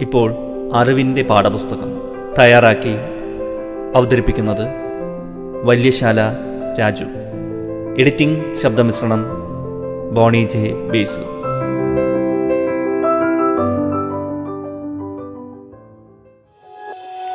ഇപ്പോൾ അറിവിന്റെ പാഠപുസ്തകം തയ്യാറാക്കി അവതരിപ്പിക്കുന്നത് വല്യശാല രാജു. എഡിറ്റിംഗ് ശബ്ദമിശ്രണം ബോണി ജെ ബേസു.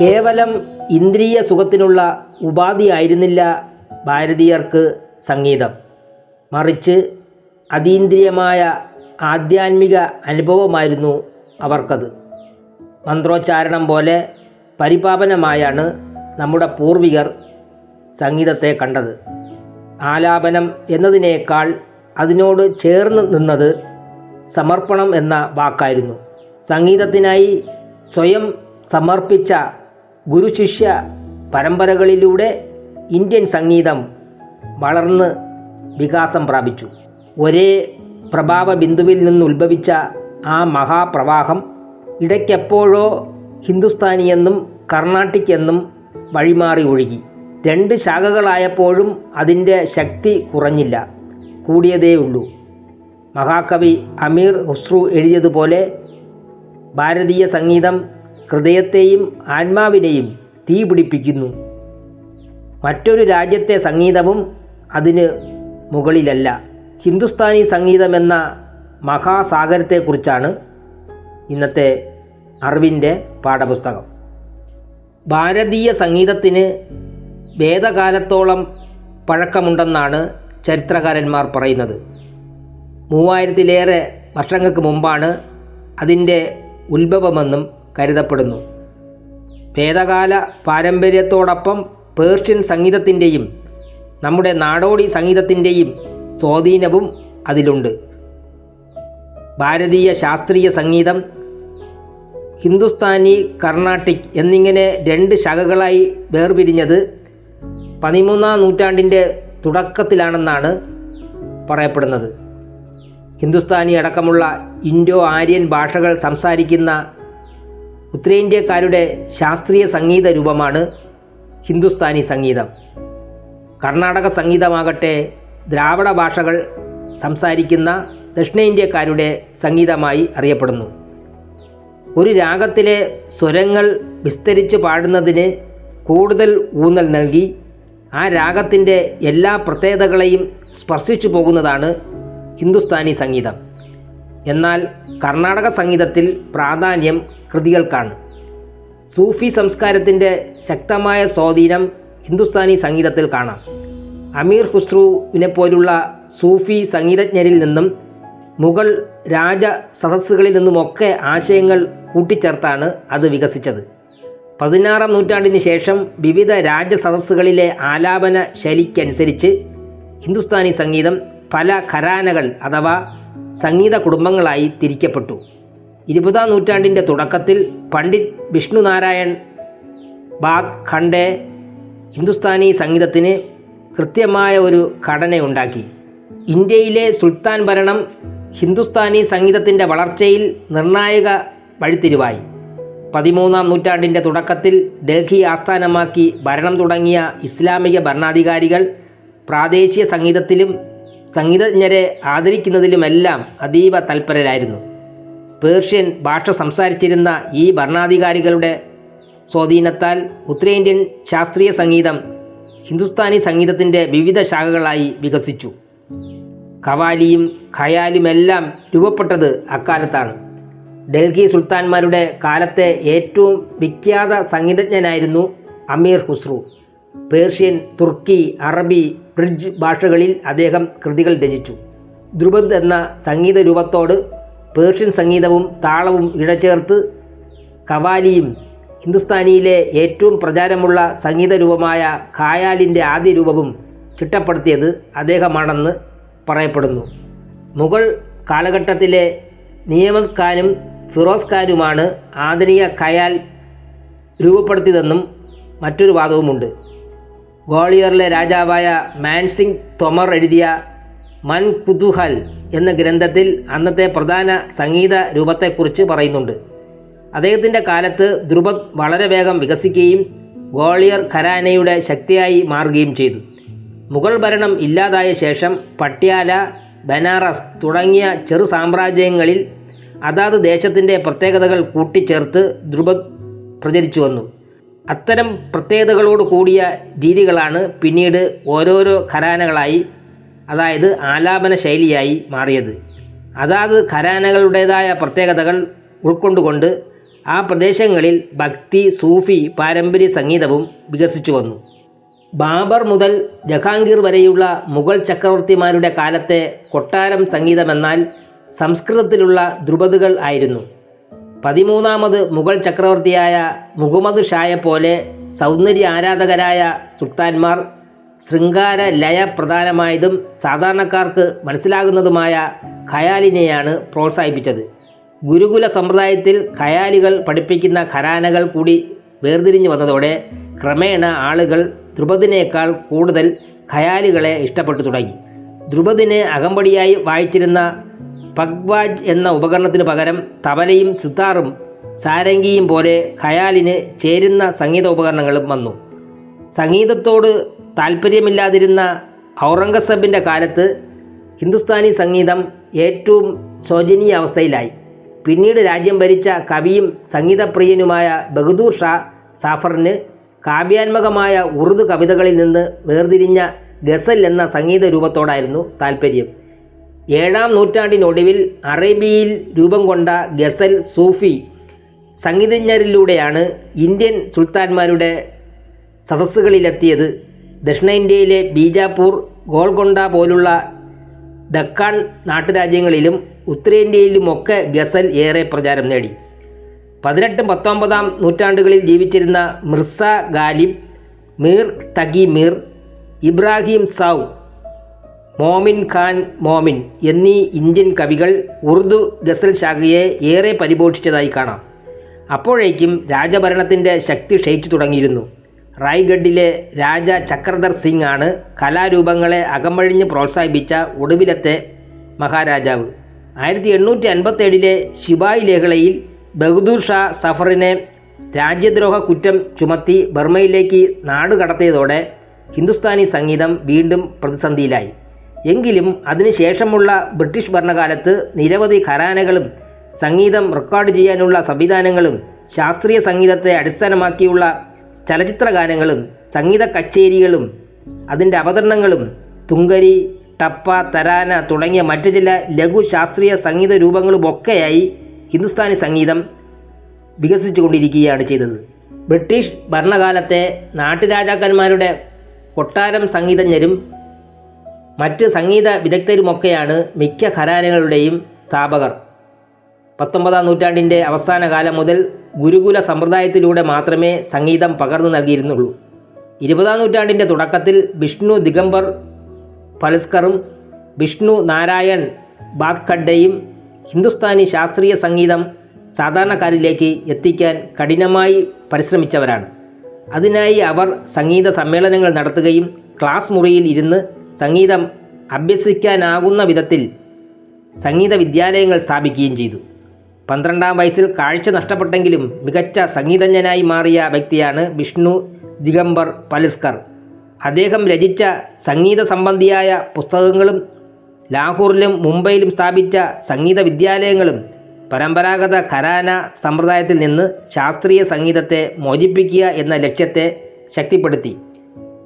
കേവലം ഇന്ദ്രിയ സുഖത്തിനുള്ള ഉപാധിയായിരുന്നില്ല ഭാരതീയർക്ക് സംഗീതം. മറിച്ച് അതീന്ദ്രിയമായ ആധ്യാത്മിക അനുഭവമായിരുന്നു അവർക്കത്. മന്ത്രോച്ചാരണം പോലെ പരിപാവനമായാണ് നമ്മുടെ പൂർവികർ സംഗീതത്തെ കണ്ടത്. ആലാപനം എന്നതിനേക്കാൾ അതിനോട് ചേർന്ന് നിന്നത് സമർപ്പണം എന്ന വാക്കായിരുന്നു. സംഗീതത്തിനായി സ്വയം സമർപ്പിച്ച ഗുരുശിഷ്യ പരമ്പരകളിലൂടെ ഇന്ത്യൻ സംഗീതം വളർന്ന് വികാസം പ്രാപിച്ചു. ഒരേ പ്രഭാവ ബിന്ദുവിൽ നിന്ന് ഉത്ഭവിച്ച ആ മഹാപ്രവാഹം ഇടയ്ക്കെപ്പോഴോ ഹിന്ദുസ്ഥാനി എന്നും കർണാട്ടിക് എന്നും വഴിമാറി ഒഴുകി. രണ്ട് ശാഖകളായപ്പോഴും അതിന്റെ ശക്തി കുറഞ്ഞില്ല. കൂടിയതേ ഉള്ളൂ. മഹാകവി അമീർ ഹുസ്രു എഴുതിയതുപോലെ ഭാരതീയ സംഗീതം ഹൃദയത്തെയും ആത്മാവിനെയും തീ പിടിപ്പിക്കുന്നു. മറ്റൊരു രാജ്യത്തെ സംഗീതവും അതിന് മുകളിലല്ല. ഹിന്ദുസ്ഥാനി സംഗീതമെന്ന മഹാസാഗരത്തെക്കുറിച്ചാണ് ഇന്നത്തെ അറിവിന്റെ പാഠപുസ്തകം. ഭാരതീയ സംഗീതത്തിന് വേദകാലത്തോളം പഴക്കമുണ്ടെന്നാണ് ചരിത്രകാരന്മാർ പറയുന്നത്. മൂവായിരത്തിലേറെ വർഷങ്ങൾക്ക് മുമ്പാണ് അതിന്റെ ഉത്ഭവമെന്നും കരുതപ്പെടുന്നു. വേദകാല പാരമ്പര്യത്തോടൊപ്പം പേർഷ്യൻ സംഗീതത്തിന്റെയും നമ്മുടെ നാടോടി സംഗീതത്തിന്റെയും സ്വാധീനവും അതിലുണ്ട്. ഭാരതീയ ശാസ്ത്രീയ സംഗീതം ഹിന്ദുസ്ഥാനി കർണാട്ടിക് എന്നിങ്ങനെ രണ്ട് ശാഖകളായി വേർപിരിഞ്ഞത് പതിമൂന്നാം നൂറ്റാണ്ടിന്റെ തുടക്കത്തിലാണെന്നാണ് പറയപ്പെടുന്നത്. ഹിന്ദുസ്ഥാനി അടക്കമുള്ള ഇൻഡോ ആര്യൻ ഭാഷകൾ സംസാരിക്കുന്ന ഉത്തരേന്ത്യക്കാരുടെ ശാസ്ത്രീയ സംഗീത രൂപമാണ് ഹിന്ദുസ്ഥാനി സംഗീതം. കർണാടക സംഗീതമാകട്ടെ ദ്രാവിഡ ഭാഷകൾ സംസാരിക്കുന്ന ദക്ഷിണേന്ത്യക്കാരുടെ സംഗീതമായി അറിയപ്പെടുന്നു. ഒരു രാഗത്തിലെ സ്വരങ്ങൾ വിസ്തരിച്ച് പാടുന്നതിന് കൂടുതൽ ഊന്നൽ നൽകി ആ രാഗത്തിന്റെ എല്ലാ പ്രത്യേകതകളെയും സ്പർശിച്ചു പോകുന്നതാണ് ഹിന്ദുസ്ഥാനി സംഗീതം. എന്നാൽ കർണാടക സംഗീതത്തിൽ പ്രാധാന്യം കൃതികൾക്കാണ്. സൂഫി സംസ്കാരത്തിന്റെ ശക്തമായ സ്വാധീനം ഹിന്ദുസ്ഥാനി സംഗീതത്തിൽ കാണാം. അമീർ ഖുസ്രുവിനെ പോലുള്ള സൂഫി സംഗീതജ്ഞരിൽ നിന്നും മുഗൾ രാജ സദസ്സുകളിൽ നിന്നുമൊക്കെ ആശയങ്ങൾ കൂട്ടിച്ചേർത്താണ് അത് വികസിച്ചത്. പതിനാറാം നൂറ്റാണ്ടിന് ശേഷം വിവിധ രാജസദസ്സുകളിലെ ആലാപന ശൈലിക്കനുസരിച്ച് ഹിന്ദുസ്ഥാനി സംഗീതം പല ഖരാനകൾ അഥവാ സംഗീത കുടുംബങ്ങളായി തിരിക്കപ്പെട്ടു. ഇരുപതാം നൂറ്റാണ്ടിന്റെ തുടക്കത്തിൽ പണ്ഡിറ്റ് വിഷ്ണു നാരായൺ ബാഗ് ഖണ്ഡെ ഹിന്ദുസ്ഥാനി സംഗീതത്തിന് കൃത്യമായ ഒരു ഘടനയുണ്ടാക്കി. ഇന്ത്യയിലെ സുൽത്താൻ ഭരണം ഹിന്ദുസ്ഥാനി സംഗീതത്തിന്റെ വളർച്ചയിൽ നിർണായക വഴിത്തിരിവായി. പതിമൂന്നാം നൂറ്റാണ്ടിന്റെ തുടക്കത്തിൽ ഡൽഹി ആസ്ഥാനമാക്കി ഭരണം തുടങ്ങിയ ഇസ്ലാമിക ഭരണാധികാരികൾ പ്രാദേശിക സംഗീതത്തിലും സംഗീതജ്ഞരെ ആദരിക്കുന്നതിലുമെല്ലാം അതീവ തൽപരരായിരുന്നു. പേർഷ്യൻ ഭാഷ സംസാരിച്ചിരുന്ന ഈ ഭരണാധികാരികളുടെ സ്വാധീനത്താൽ ഉത്തരേന്ത്യൻ ശാസ്ത്രീയ സംഗീതം ഹിന്ദുസ്ഥാനി സംഗീതത്തിന്റെ വിവിധ ശാഖകളായി വികസിച്ചു. ഖവാലിയും ഖയാലുമെല്ലാം രൂപപ്പെട്ടത് അക്കാലത്താണ്. ഡൽഹി സുൽത്താൻമാരുടെ കാലത്തെ ഏറ്റവും വിഖ്യാത സംഗീതജ്ഞനായിരുന്നു അമീർ ഖുസ്രു. പേർഷ്യൻ തുർക്കി അറബി ബ്രിഡ്ജ് ഭാഷകളിൽ അദ്ദേഹം കൃതികൾ രചിച്ചു. ദ്രുപദ് എന്ന സംഗീത രൂപത്തോട് പേർഷ്യൻ സംഗീതവും താളവും ഇഴചേർത്ത് കവാലിയും ഹിന്ദുസ്ഥാനിയിലെ ഏറ്റവും പ്രചാരമുള്ള സംഗീത രൂപമായ ഖായാലിന്റെ ആദ്യ രൂപവും ചിട്ടപ്പെടുത്തിയത് അദ്ദേഹമാണെന്ന് പറയപ്പെടുന്നു. മുഗൾ കാലഘട്ടത്തിലെ നിയമത് ഫിറോസ് ഖാനുമാണ് ആധുനിക ഖയാൽ രൂപപ്പെടുത്തിയതെന്നും മറ്റൊരു വാദവുമുണ്ട്. ഗ്വാളിയറിലെ രാജാവായ മാൻസിംഗ് തൊമർ എഴുതിയ മൻ കുതുഹൽ എന്ന ഗ്രന്ഥത്തിൽ അന്നത്തെ പ്രധാന സംഗീത രൂപത്തെക്കുറിച്ച് പറയുന്നുണ്ട്. അദ്ദേഹത്തിന്റെ കാലത്ത് ധ്രുപദ് വളരെ വേഗം വികസിക്കുകയും ഗ്വാളിയർ ഖരാനയുടെ ശക്തിയായി മാറുകയും ചെയ്തു. മുഗൾ ഭരണം ഇല്ലാതായ ശേഷം പട്യാല ബനാറസ് തുടങ്ങിയ ചെറു സാമ്രാജ്യങ്ങളിൽ അതാത് ദേശത്തിന്റെ പ്രത്യേകതകൾ കൂട്ടിച്ചേർത്ത് ധ്രുപദ് പ്രചരിച്ചു വന്നു. അത്തരം പ്രത്യേകതകളോട് കൂടിയ രീതികളാണ് പിന്നീട് ഓരോരോ ഖരാനകളായി അതായത് ആലാപന ശൈലിയായി മാറിയത്. അതാത് ഖരാനകളുടേതായ പ്രത്യേകതകൾ ഉൾക്കൊണ്ടുകൊണ്ട് ആ പ്രദേശങ്ങളിൽ ഭക്തി സൂഫി പാരമ്പര്യ സംഗീതവും വികസിച്ചു വന്നു. ബാബർ മുതൽ ജഹാംഗീർ വരെയുള്ള മുഗൾ ചക്രവർത്തിമാരുടെ കാലത്തെ കൊട്ടാരം സംഗീതമെന്നാൽ സംസ്കൃതത്തിലുള്ള ദ്രുപതുകൾ ആയിരുന്നു. പതിമൂന്നാമത് മുഗൾ ചക്രവർത്തിയായ മുഹമ്മദ് ഷായെ പോലെ സൗന്ദര്യ ആരാധകരായ സുൽത്താൻമാർ ശൃംഗാര ലയ പ്രധാനമായതും സാധാരണക്കാർക്ക് മനസ്സിലാകുന്നതുമായ ഖയാലിനെയാണ് പ്രോത്സാഹിപ്പിച്ചത്. ഗുരുകുല സമ്പ്രദായത്തിൽ ഖയാലികൾ പഠിപ്പിക്കുന്ന ഖരാനകൾ കൂടി വേർതിരിഞ്ഞു വന്നതോടെ ക്രമേണ ആളുകൾ ധ്രുപദിനേക്കാൾ കൂടുതൽ ഖയാലികളെ ഇഷ്ടപ്പെട്ടു തുടങ്ങി. ധ്രുപദിനെ അകമ്പടിയായി വായിച്ചിരുന്ന പഗ്വാജ് എന്ന ഉപകരണത്തിന് പകരം തബലയും സിത്താറും സാരംഗിയും പോലെ ഖയാലിന് ചേരുന്ന സംഗീത ഉപകരണങ്ങളും വന്നു. സംഗീതത്തോട് താല്പര്യമില്ലാതിരുന്ന ഔറംഗസബിന്റെ കാലത്ത് ഹിന്ദുസ്ഥാനി സംഗീതം ഏറ്റവും ശോചനീയ അവസ്ഥയിലായി. പിന്നീട് രാജ്യം ഭരിച്ച കവിയും സംഗീതപ്രിയനുമായ ബഹദൂർ ഷാ സാഫറിന് കാവ്യാത്മകമായ ഉറുദു കവിതകളിൽ നിന്ന് വേർതിരിഞ്ഞ ഗസൽ എന്ന സംഗീത രൂപത്തോടായിരുന്നു താല്പര്യം ഏഴാം നൂറ്റാണ്ടിനൊടുവിൽ അറേബ്യയിൽ രൂപം കൊണ്ട ഗസൽ സൂഫി സംഗീതജ്ഞരിലൂടെയാണ് ഇന്ത്യൻ സുൽത്താൻമാരുടെ സദസ്സുകളിലെത്തിയത്. ദക്ഷിണേന്ത്യയിലെ ബീജാപ്പൂർ ഗോൾക്കൊണ്ട പോലുള്ള ഡക്കാൻ നാട്ടുരാജ്യങ്ങളിലും ഉത്തരേന്ത്യയിലുമൊക്കെ ഗസൽ ഏറെ പ്രചാരം നേടി. പതിനെട്ടും പത്തൊമ്പതാം നൂറ്റാണ്ടുകളിൽ ജീവിച്ചിരുന്ന മിർസ ഗാലിബ് മീർ തഗി മീർ ഇബ്രാഹിം സൗ മോമിൻ ഖാൻ മോമിൻ എന്നീ ഇന്ത്യൻ കവികൾ ഉറുദു ഗസൽ ശാഖയെ ഏറെ പരിപോഷിച്ചതായി കാണാം. അപ്പോഴേക്കും രാജഭരണത്തിന്റെ ശക്തി ക്ഷയിച്ചു തുടങ്ങിയിരുന്നു. റായ്ഗഡിലെ രാജ ചക്രധർ സിംഗ് ആണ് കലാരൂപങ്ങളെ അകമഴിഞ്ഞ് പ്രോത്സാഹിപ്പിച്ച ഒടുവിലത്തെ മഹാരാജാവ്. ആയിരത്തി എണ്ണൂറ്റി അൻപത്തേഴിലെ ശിവായി ലേഖളയിൽ ബഹദൂർ ഷാ സഫറിനെ രാജ്യദ്രോഹ കുറ്റം ചുമത്തി ബർമയിലേക്ക് നാട് കടത്തിയതോടെ ഹിന്ദുസ്ഥാനി സംഗീതം വീണ്ടും പ്രതിസന്ധിയിലായി. എങ്കിലും അതിനുശേഷമുള്ള ബ്രിട്ടീഷ് ഭരണകാലത്ത് നിരവധി ഖരാനകളും സംഗീതം റെക്കോർഡ് ചെയ്യാനുള്ള സംവിധാനങ്ങളും ശാസ്ത്രീയ സംഗീതത്തെ അടിസ്ഥാനമാക്കിയുള്ള ചലച്ചിത്ര ഗാനങ്ങളും സംഗീത കച്ചേരികളും അതിന്റെ അവതരണങ്ങളും തുങ്കരി ടപ്പ തരാന തുടങ്ങിയ മറ്റു ചില ലഘു ശാസ്ത്രീയ സംഗീത രൂപങ്ങളുമൊക്കെയായി ഹിന്ദുസ്ഥാനി സംഗീതം വികസിച്ചുകൊണ്ടിരിക്കുകയാണ് ചെയ്തത്. ബ്രിട്ടീഷ് ഭരണകാലത്തെ നാട്ടുരാജാക്കന്മാരുടെ കൊട്ടാരം സംഗീതജ്ഞരും മറ്റ് സംഗീത വിദഗ്ധരുമൊക്കെയാണ് മിക്ക ഘരാനകളുടെയും സ്ഥാപകർ. പത്തൊമ്പതാം നൂറ്റാണ്ടിന്റെ അവസാന കാലം മുതൽ ഗുരുകുല സമ്പ്രദായത്തിലൂടെ മാത്രമേ സംഗീതം പകർന്നു നൽകിയിരുന്നുള്ളൂ. ഇരുപതാം നൂറ്റാണ്ടിന്റെ തുടക്കത്തിൽ വിഷ്ണു ദിഗംബർ പലസ്കറും വിഷ്ണു നാരായൺ ബാഗ്ഖഡ്ഡയും ഹിന്ദുസ്ഥാനി ശാസ്ത്രീയ സംഗീതം സാധാരണക്കാരിലേക്ക് എത്തിക്കാൻ കഠിനമായി പരിശ്രമിച്ചവരാണ്. അതിനായി അവർ സംഗീത സമ്മേളനങ്ങൾ നടത്തുകയും ക്ലാസ് മുറിയിൽ ഇരുന്ന് സംഗീതം അഭ്യസിക്കാനാകുന്ന വിധത്തിൽ സംഗീത വിദ്യാലയങ്ങൾ സ്ഥാപിക്കുകയും ചെയ്തു. പന്ത്രണ്ടാം വയസ്സിൽ കാഴ്ച നഷ്ടപ്പെട്ടെങ്കിലും മികച്ച സംഗീതജ്ഞനായി മാറിയ വ്യക്തിയാണ് വിഷ്ണു ദിഗംബർ പലിസ്കർ. അദ്ദേഹം രചിച്ച സംഗീത സംബന്ധിയായ പുസ്തകങ്ങളും ലാഹോറിലും മുംബൈയിലും സ്ഥാപിച്ച സംഗീത വിദ്യാലയങ്ങളും പരമ്പരാഗത ഖരാന സമ്പ്രദായത്തിൽ നിന്ന് ശാസ്ത്രീയ സംഗീതത്തെ മോചിപ്പിക്കുക എന്ന ലക്ഷ്യത്തെ ശക്തിപ്പെടുത്തി.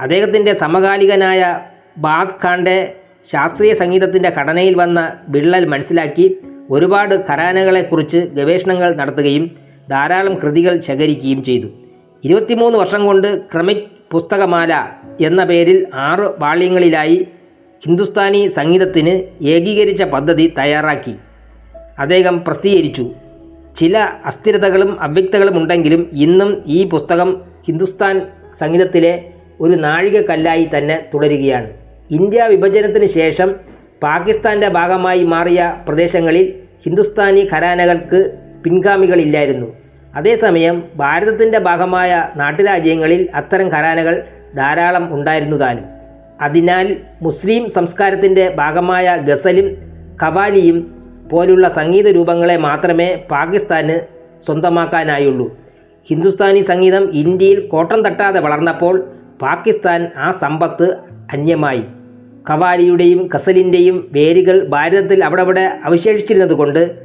അദ്ദേഹത്തിന്റെ സമകാലികനായ ബാദ് ഖാന്റെ ശാസ്ത്രീയ സംഗീതത്തിന്റെ ഘടനയിൽ വന്ന വിള്ളൽ മനസ്സിലാക്കി ഒരുപാട് ഖരാനകളെക്കുറിച്ച് ഗവേഷണങ്ങൾ നടത്തുകയും ധാരാളം കൃതികൾ ശേഖരിക്കുകയും ചെയ്തു. ഇരുപത്തിമൂന്ന് വർഷം കൊണ്ട് ക്രമിക് പുസ്തകമാല എന്ന പേരിൽ ആറ് വാള്യങ്ങളിലായി ഹിന്ദുസ്ഥാനി സംഗീതത്തിന് ഏകീകരിച്ച പദ്ധതി തയ്യാറാക്കി. അദ്ദേഹം പ്രസിദ്ധീകരിച്ചു. ചില അസ്ഥിരതകളും അവ്യക്തകളും ഉണ്ടെങ്കിലും ഇന്നും ഈ പുസ്തകം ഹിന്ദുസ്ഥാൻ സംഗീതത്തിലെ ഒരു നാഴികക്കല്ലായി തന്നെ തുടരുകയാണ്. ഇന്ത്യ വിഭജനത്തിന് ശേഷം പാകിസ്ഥാന്റെ ഭാഗമായി മാറിയ പ്രദേശങ്ങളിൽ ഹിന്ദുസ്ഥാനി ഖരാനകൾക്ക് പിൻഗാമികളില്ലായിരുന്നു. അതേസമയം ഭാരതത്തിന്റെ ഭാഗമായ നാട്ടുരാജ്യങ്ങളിൽ അത്തരം ഖരാനകൾ ധാരാളം ഉണ്ടായിരുന്നു താനും. അതിനാൽ മുസ്ലിം സംസ്കാരത്തിന്റെ ഭാഗമായ ഗസലും ഖവാലിയും പോലുള്ള സംഗീത രൂപങ്ങളെ മാത്രമേ പാകിസ്ഥാന് സ്വന്തമാക്കാനായുള്ളൂ. ഹിന്ദുസ്ഥാനി സംഗീതം ഇന്ത്യയിൽ കോട്ടം തട്ടാതെ വളർന്നപ്പോൾ പാകിസ്ഥാൻ ആ സമ്പത്ത് അന്യമായി. ഖവാലിയുടെയും ഖസലിന്റെയും വേരുകൾ ഭാരതത്തിൽ അവിടെവിടെ അവശേഷിച്ചിരുന്നത് കൊണ്ട്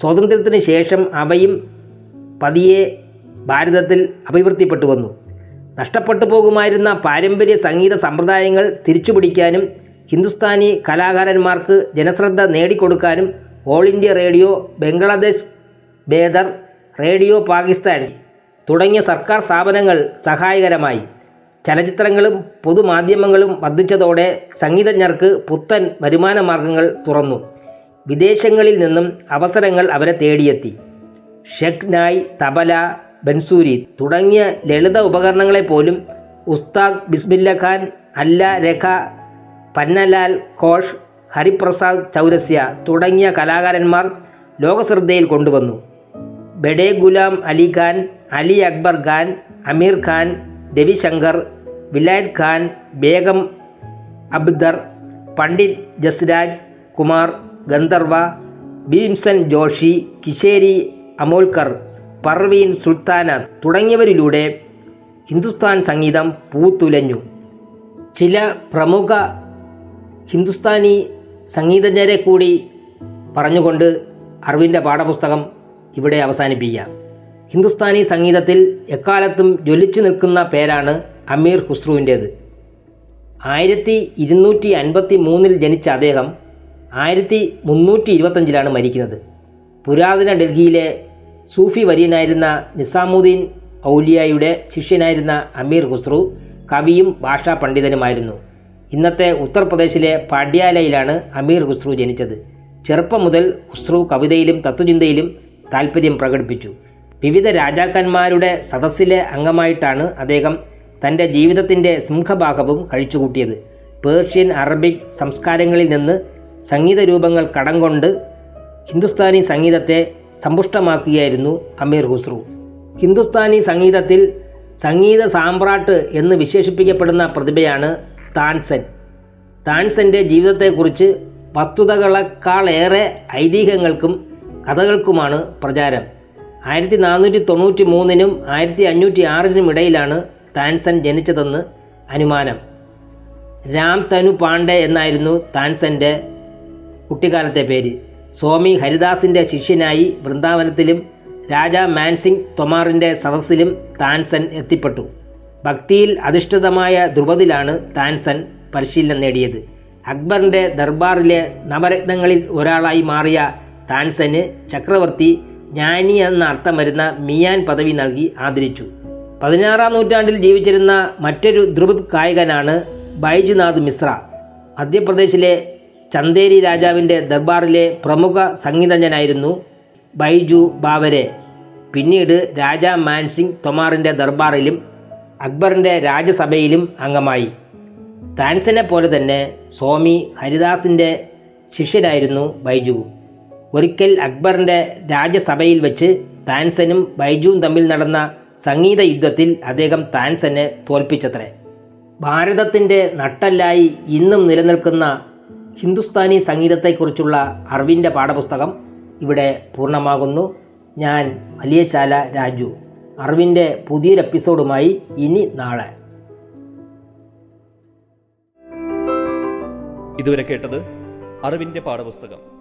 സ്വാതന്ത്ര്യത്തിന് ശേഷം അവയും പതിയെ ഭാരതത്തിൽ അഭിവൃദ്ധിപ്പെട്ടു വന്നു. നഷ്ടപ്പെട്ടു പോകുമായിരുന്ന പാരമ്പര്യ സംഗീത സമ്പ്രദായങ്ങൾ തിരിച്ചുപിടിക്കാനും ഹിന്ദുസ്ഥാനി കലാകാരന്മാർക്ക് ജനശ്രദ്ധ നേടിക്കൊടുക്കാനും All India radio Bangladesh Betar radio Pakistan തുടങ്ങിയ സർക്കാർ സ്ഥാപനങ്ങൾ സഹായകരമായി. ചലച്ചിത്രങ്ങളും പൊതുമാധ്യമങ്ങളും വർദ്ധിച്ചതോടെ സംഗീതജ്ഞർക്ക് പുത്തൻ വരുമാന മാർഗങ്ങൾ തുറന്നു. വിദേശങ്ങളിൽ നിന്നും അവസരങ്ങൾ അവരെ തേടിയെത്തി. ഷെഖ്നായ് തബല ബൻസൂരി തുടങ്ങിയ ലളിത ഉപകരണങ്ങളെ പോലും ഉസ്താദ് ബിസ്മില്ല ഖാൻ അല്ല രഖ പന്നലാൽ ഘോഷ് ഹരിപ്രസാദ് ചൗരസ്യ തുടങ്ങിയ കലാകാരന്മാർ ലോകശ്രദ്ധയിൽ കൊണ്ടുവന്നു. ബഡേ ഗുലാം അലി ഖാൻ അലി അക്ബർ ഖാൻ അമീർ ഖാൻ രവിശങ്കർ വിലായത് ഖാൻ ബേഗം അബ്ദർ പണ്ഡിറ്റ് ജസ്രാജ് കുമാർ ഗന്ധർവ ഭീംസൻ ജോഷി കിഷേരി അമോൽക്കർ പർവീൻ സുൽത്താന തുടങ്ങിയവരിലൂടെ ഹിന്ദുസ്ഥാൻ സംഗീതം പൂത്തുലഞ്ഞു. ചില പ്രമുഖ ഹിന്ദുസ്ഥാനി സംഗീതജ്ഞരെ കൂടി പറഞ്ഞുകൊണ്ട് അറിവിന്റെ പാഠപുസ്തകം ഇവിടെ അവസാനിപ്പിക്കാം. ഹിന്ദുസ്ഥാനി സംഗീതത്തിൽ എക്കാലത്തും ജ്വലിച്ചു നിൽക്കുന്ന പേരാണ് അമീർ ഖുസ്രുവിന്റേത്. ആയിരത്തി ഇരുന്നൂറ്റി അൻപത്തി മൂന്നിൽ ജനിച്ച അദ്ദേഹം ആയിരത്തി മുന്നൂറ്റി ഇരുപത്തഞ്ചിലാണ് മരിക്കുന്നത്. പുരാതന ഡൽഹിയിലെ സൂഫി വര്യനായിരുന്ന നിസാമുദ്ദീൻ ഔലിയായുടെ ശിഷ്യനായിരുന്ന അമീർ ഖുസ്രു കവിയും ഭാഷാ പണ്ഡിതനുമായിരുന്നു. ഇന്നത്തെ ഉത്തർപ്രദേശിലെ പാട്യാലയിലാണ് അമീർ ഖുസ്രു ജനിച്ചത്. ചെറുപ്പം മുതൽ ഖുസ്രു കവിതയിലും തത്വചിന്തയിലും താൽപ്പര്യം പ്രകടിപ്പിച്ചു. വിവിധ രാജാക്കന്മാരുടെ സദസ്സിലെ അംഗമായിട്ടാണ് അദ്ദേഹം തന്റെ ജീവിതത്തിന്റെ സിംഹഭാഗവും കഴിച്ചുകൂട്ടിയത്. പേർഷ്യൻ അറബിക് സംസ്കാരങ്ങളിൽ നിന്ന് സംഗീത രൂപങ്ങൾ കടം കൊണ്ട് ഹിന്ദുസ്ഥാനി സംഗീതത്തെ സമ്പുഷ്ടമാക്കുകയായിരുന്നു അമീർ ഖുസ്രു. ഹിന്ദുസ്ഥാനി സംഗീതത്തിൽ സംഗീത സാമ്പ്രാട്ട് എന്ന് വിശേഷിപ്പിക്കപ്പെടുന്ന പ്രതിഭയാണ് താൻസൻ. താൻസന്റെ ജീവിതത്തെക്കുറിച്ച് വസ്തുതകളെക്കാളേറെ ഐതിഹ്യങ്ങൾക്കും കഥകൾക്കുമാണ് പ്രചാരം. ആയിരത്തി നാനൂറ്റി തൊണ്ണൂറ്റി മൂന്നിനും ആയിരത്തി അഞ്ഞൂറ്റി ആറിനും ഇടയിലാണ് താൻസൻ ജനിച്ചതെന്ന് അനുമാനം. രാം തനു പാണ്ഡെ എന്നായിരുന്നു താൻസന്റെ കുട്ടിക്കാലത്തെ പേര്. സ്വാമി ഹരിദാസിന്റെ ശിഷ്യനായി വൃന്ദാവനത്തിലും രാജാ മാൻസിംഗ് തൊമാറിന്റെ സദസ്സിലും താൻസൻ എത്തിപ്പെട്ടു. ഭക്തിയിൽ അധിഷ്ഠിതമായ ധ്രുപതിലാണ് താൻസൻ പരിശീലനം നേടിയത്. അക്ബറിന്റെ ദർബാറിലെ നവരത്നങ്ങളിൽ ഒരാളായി മാറിയ താൻസന് ചക്രവർത്തി ജ്ഞാനി എന്ന അർത്ഥം വരുന്ന മിയാൻ പദവി നൽകി ആദരിച്ചു. പതിനാറാം നൂറ്റാണ്ടിൽ ജീവിച്ചിരുന്ന മറ്റൊരു ധ്രുപദ് ഗായകനാണ് ബൈജുനാഥ് മിശ്ര. മധ്യപ്രദേശിലെ ചന്ദേരി രാജാവിന്റെ ദർബാറിലെ പ്രമുഖ സംഗീതജ്ഞനായിരുന്നു ബൈജു ബാവരെ. പിന്നീട് രാജ മാൻസിംഗ് തൊമാറിന്റെ ദർബാറിലും അക്ബറിന്റെ രാജ്യസഭയിലും അംഗമായി. താൻസനെ പോലെ തന്നെ സ്വാമി ഹരിദാസിന്റെ ശിഷ്യനായിരുന്നു ബൈജു. ഒരിക്കൽ അക്ബറിന്റെ രാജ്യസഭയിൽ വെച്ച് താൻസനും ബൈജുവും തമ്മിൽ നടന്ന സംഗീത യുദ്ധത്തിൽ അദ്ദേഹം താൻസനെ തോൽപ്പിച്ചത്രേ. ഭാരതത്തിന്റെ നട്ടല്ലായി ഇന്നും നിലനിൽക്കുന്ന ഹിന്ദുസ്ഥാനി സംഗീതത്തെക്കുറിച്ചുള്ള അറിവിന്റെ പാഠപുസ്തകം ഇവിടെ പൂർണമാകുന്നു. ഞാൻ വലിയശാല രാജു. അറിവിന്റെ പുതിയൊരു എപ്പിസോഡുമായി ഇനി നാളെ. ഇതുവരെ കേട്ടത് അറിവിന്റെ പാഠപുസ്തകം.